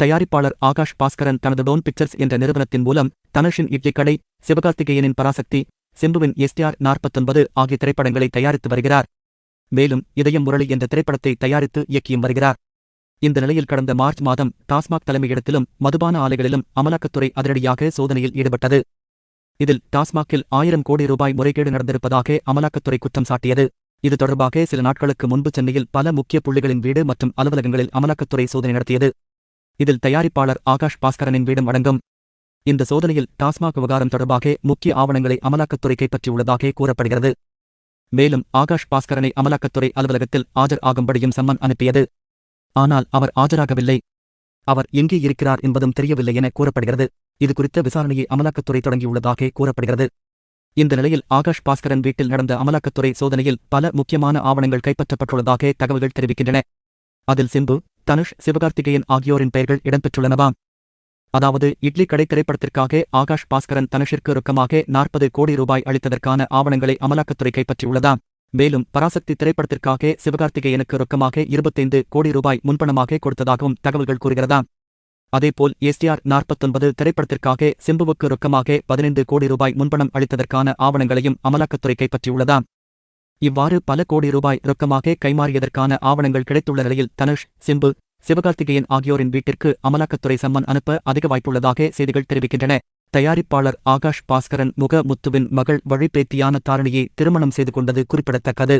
தயாரிப்பாளர் ஆகாஷ் பாஸ்கரன் தனது tone pictures என்ற நிறுவனத்தின் மூலம் தனுஷின் இட்லிக்கடை சிவகார்த்திகேயனின் பராசக்தி சிம்புவின் எஸ்டிஆர் நாற்பத்தொன்பது ஆகிய திரைப்படங்களை தயாரித்து வருகிறார். மேலும் இதயம் முரளி என்ற திரைப்படத்தை தயாரித்து இயக்கியும் வருகிறார். இந்த நிலையில் கடந்த மார்ச் மாதம் டாஸ்மாக் தலைமையிடத்திலும் மதுபான ஆலைகளிலும் அமலாக்கத்துறை அதிரடியாக சோதனையில் ஈடுபட்டது. இதில் டாஸ்மாகில் ஆயிரம் கோடி ரூபாய் முறைகேடு நடந்திருப்பதாக அமலாக்கத்துறை குற்றம் சாட்டியது. இது தொடர்பாக சில நாட்களுக்கு முன்பு சென்னையில் பல முக்கிய புள்ளிகளின் வீடு மற்றும் அலுவலகங்களில் அமலாக்கத்துறை சோதனை நடத்தியது. இதில் தயாரிப்பாளர் ஆகாஷ் பாஸ்கரனின் வீடும் அடங்கும். இந்த சோதனையில் டாஸ்மாக் விவகாரம் தொடர்பாக முக்கிய ஆவணங்களை அமலாக்கத்துறை கைப்பற்றியுள்ளதாக கூறப்படுகிறது. மேலும் ஆகாஷ் பாஸ்கரனை அமலாக்கத்துறை அலுவலகத்தில் ஆஜர் ஆகும்படியும் சம்மன் அனுப்பியது. ஆனால் அவர் ஆஜராகவில்லை. அவர் எங்கே இருக்கிறார் என்பதும் தெரியவில்லை என கூறப்படுகிறது. இதுகுறித்த விசாரணையை அமலாக்கத்துறை தொடங்கியுள்ளதாக கூறப்படுகிறது. இந்த நிலையில் ஆகாஷ் பாஸ்கரன் வீட்டில் நடந்த அமலாக்கத்துறை சோதனையில் பல முக்கியமான ஆவணங்கள் கைப்பற்றப்பட்டுள்ளதாக தகவல்கள் தெரிவிக்கின்றன. அதில் சிம்பு தனுஷ் சிவகார்த்திகேயன் ஆகியோரின் பெயர்கள் இடம்பெற்றுள்ளனவாம் அதாவது இட்லி கடை திரைப்படத்திற்காக ஆகாஷ் பாஸ்கரன் தனுஷிற்கு ரொக்கமாக நாற்பது கோடி ரூபாய் அளித்ததற்கான ஆவணங்களை அமலாக்கத்துறை கைப்பற்றியுள்ளதாம் மேலும் பராசக்தி திரைப்படத்திற்காக சிவகார்த்திகேயனுக்கு ரொக்கமாக இருபத்தைந்து கோடி ரூபாய் முன்பணமாக கொடுத்ததாகவும் தகவல்கள் கூறுகிறதாம் அதேபோல் எஸ்டிஆர் நாற்பத்தொன்பது திரைப்படத்திற்காக சிம்புவுக்கு ரொக்கமாக பதினைந்து கோடி ரூபாய் முன்பணம் அளித்ததற்கான ஆவணங்களையும் அமலாக்கத்துறை கைப்பற்றியுள்ளதாம் இவ்வாறு பல கோடி ரூபாய் ரொக்கமாக கைமாறியதற்கான ஆவணங்கள் கிடைத்துள்ள நிலையில் தனுஷ் சிம்பு சிவகார்த்திகேயன் ஆகியோரின் வீட்டிற்கு அமலாக்கத்துறை சம்மன் அனுப்ப அதிக வாய்ப்புள்ளதாக செய்திகள் தெரிவிக்கின்றன. தயாரிப்பாளர் ஆகாஷ் பாஸ்கரன் முக முத்துவின் மகள் வழிபேத்தியான தாரணியை திருமணம் செய்து கொண்டது குறிப்பிடத்தக்கது.